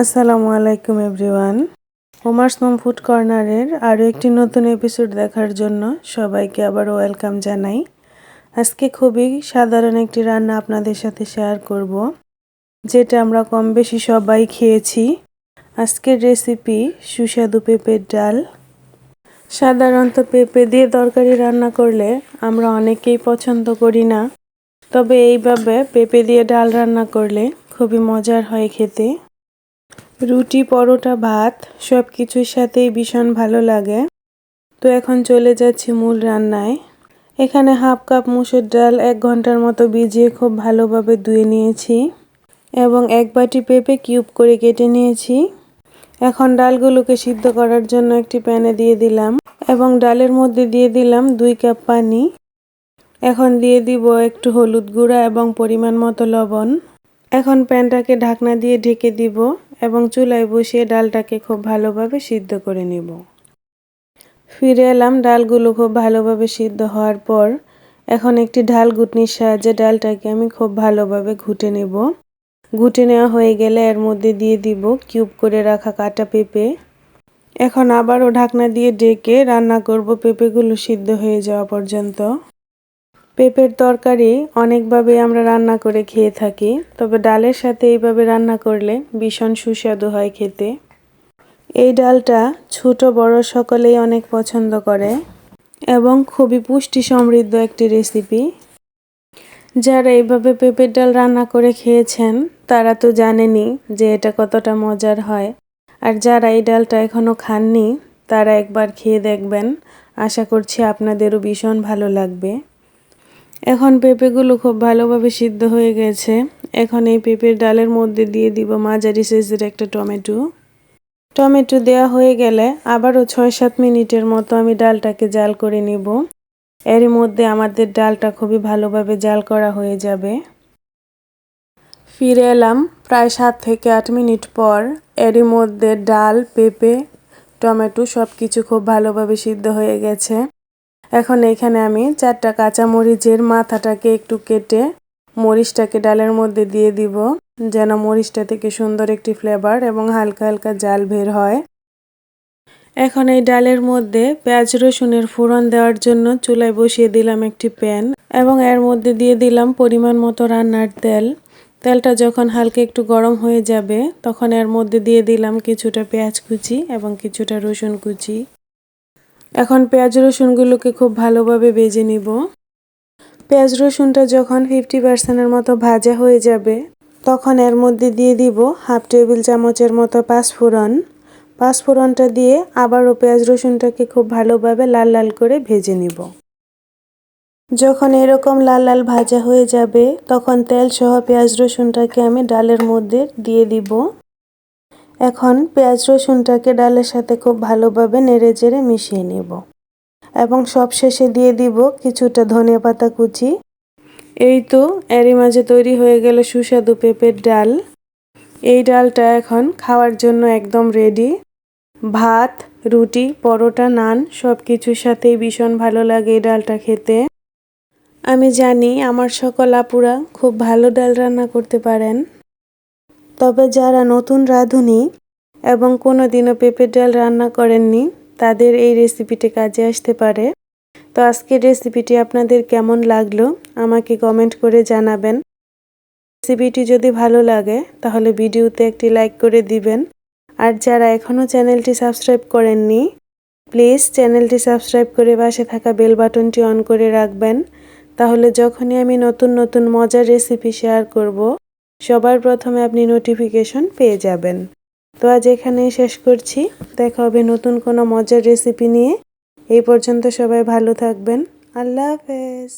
আসসালামু আলাইকুম, এভরিওয়ান। ওমার্স মোম ফুড কর্নারের আরও একটি নতুন এপিসোড দেখার জন্য সবাইকে আবার ওয়েলকাম জানাই। আজকে খুবই সাধারণ একটি রান্না আপনাদের সাথে শেয়ার করব, যেটা আমরা কম বেশি সবাই খেয়েছি। আজকের রেসিপি সুস্বাদু পেঁপের ডাল। সাধারণত পেঁপে দিয়ে তরকারি রান্না করলে আমরা অনেকেই পছন্দ করি না, তবে এইভাবে পেঁপে দিয়ে ডাল রান্না করলে খুবই মজার হয় খেতে। রুটি, পরোটা, ভাত সব কিছুর সাথেই ভীষণ ভালো লাগে। তো এখন চলে যাচ্ছি মূল রান্নায়। এখানে হাফ কাপ মুসুর ডাল এক ঘণ্টার মতো ভিজিয়ে খুব ভালোভাবে ধুয়ে নিয়েছি এবং এক বাটি পেঁপে কিউব করে কেটে নিয়েছি। এখন ডালগুলোকে সিদ্ধ করার জন্য একটি প্যানে দিয়ে দিলাম এবং ডালের মধ্যে দিয়ে দিলাম দুই কাপ পানি। এখন দিয়ে দিব একটু হলুদ গুঁড়া এবং পরিমাণ মতো লবণ। এখন প্যানটাকে ঢাকনা দিয়ে ঢেকে দিব। এবং চুলায় বসিয়ে ডালটাকে খুব ভালোভাবে সিদ্ধ করে নেব। ফিরে এলাম, ডালগুলো খুব ভালোভাবে সিদ্ধ হওয়ার পর এখন একটি ঢাল ঘুটনির সাহায্যে ডালটাকে আমি খুব ভালোভাবে ঘুটে নেব। ঘুটে নেওয়া হয়ে গেলে এর মধ্যে দিয়ে দিব কিউব করে রাখা কাটা পেঁপে। এখন আবারও ঢাকনা দিয়ে ডেকে রান্না করব পেঁপেগুলো সিদ্ধ হয়ে যাওয়া পর্যন্ত। পেঁপের তরকারি অনেকভাবে আমরা রান্না করে খেয়ে থাকি, তবে ডালের সাথে এইভাবে রান্না করলে ভীষণ সুস্বাদু হয় খেতে। এই ডালটা ছোট, বড় সকলেই অনেক পছন্দ করে এবং খুবই পুষ্টি সমৃদ্ধ একটি রেসিপি যারা এইভাবে পেঁপের ডাল রান্না করে খেয়েছেন, তারা তো জানেনই যে এটা কতটা মজার হয়। আর যারা এই ডালটা এখনও খাননি, তারা একবার খেয়ে দেখবেন। আশা করছি আপনাদেরও ভীষণ ভালো লাগবে। এখন পেঁপেগুলো খুব ভালোভাবে সিদ্ধ হয়ে গেছে। এখন এই পেঁপের ডালের মধ্যে দিয়ে দিব মাঝারি সাইজের একটা টমেটো। টমেটো দেওয়া হয়ে গেলে আবারও ছয় সাত মিনিটের মতো আমি ডালটাকে জাল করে নিব। এর মধ্যে আমাদের ডালটা খুবই ভালোভাবে জাল করা হয়ে যাবে। ফিরে এলাম প্রায় সাত থেকে আট মিনিট পর। এরই মধ্যে ডাল, পেঁপে, টমেটো সব কিছু খুব ভালোভাবে সিদ্ধ হয়ে গেছে। এখন এখানে আমি চারটা কাঁচা মরিচের মাথাটাকে একটু কেটে মরিচটাকে ডালের মধ্যে দিয়ে দিব, যেন মরিচটা থেকে সুন্দর একটি ফ্লেভার এবং হালকা হালকা জাল বের হয়। এখন এই ডালের মধ্যে পেঁয়াজ রসুনের ফোড়ন দেওয়ার জন্য চুলায় বসিয়ে দিলাম একটি প্যান এবং এর মধ্যে দিয়ে দিলাম পরিমাণ মতো রান্নার তেল। তেলটা যখন হালকা একটু গরম হয়ে যাবে, তখন এর মধ্যে দিয়ে দিলাম কিছুটা পেঁয়াজ কুচি এবং কিছুটা রসুন কুচি। এখন পেঁয়াজ রসুনগুলোকে খুব ভালোভাবে বেজে নিব। পেঁয়াজ রসুনটা যখন ফিফটি পার্সেন্টের মতো ভাজা হয়ে যাবে, তখন এর মধ্যে দিয়ে দিব হাফ টেবিল চামচের মতো পাঁচফোড়ন। পাঁচফোড়নটা দিয়ে আবারও পেঁয়াজ রসুনটাকে খুব ভালোভাবে লাল লাল করে ভেজে নিব। যখন এরকম লাল লাল ভাজা হয়ে যাবে, তখন তেল সহ পেঁয়াজ রসুনটাকে আমি ডালের মধ্যে দিয়ে দিব। এখন পেঁয়াজ রসুনটাকে ডালের সাথে খুব ভালোভাবে নেড়ে চেড়ে মিশিয়ে নেব। এবং সব শেষে দিয়ে দিব কিছুটা ধনে পাতা কুচি। এই তো এরই মাঝে তৈরি হয়ে গেল সুস্বাদু পেঁপের ডাল। এই ডালটা এখন খাওয়ার জন্য একদম রেডি ভাত, রুটি, পরোটা, নান সব কিছুর সাথেই ভীষণ ভালো লাগে এই ডালটা খেতে। আমি জানি আমার সকল আপুরা খুব ভালো ডাল রান্না করতে পারেন। তবে যারা নতুন রাঁধুনি এবং কোনো দিনও পেঁপের ডাল রান্না করেননি, তাদের এই রেসিপিটি কাজে আসতে পারে। তো আজকের রেসিপিটি আপনাদের কেমন লাগল, আমাকে কমেন্ট করে জানাবেন। রেসিপিটি যদি ভালো লাগে, তাহলে ভিডিওতে একটি লাইক করে দিবেন। আর যারা এখনও চ্যানেলটি সাবস্ক্রাইব করেননি, প্লিজ চ্যানেলটি সাবস্ক্রাইব করে পাশে থাকা বেল বাটনটি অন করে রাখবেন। তাহলে যখনই আমি নতুন নতুন মজার রেসিপি শেয়ার করব সবার প্রথমে আপনি নোটিফিকেশন পেয়ে যাবেন। তো আজ এখানেই শেষ করছি। দেখা হবে নতুন কোনো মজার রেসিপি নিয়ে। এই পর্যন্ত সবাই ভালো থাকবেন। আল্লাহ হাফেজ।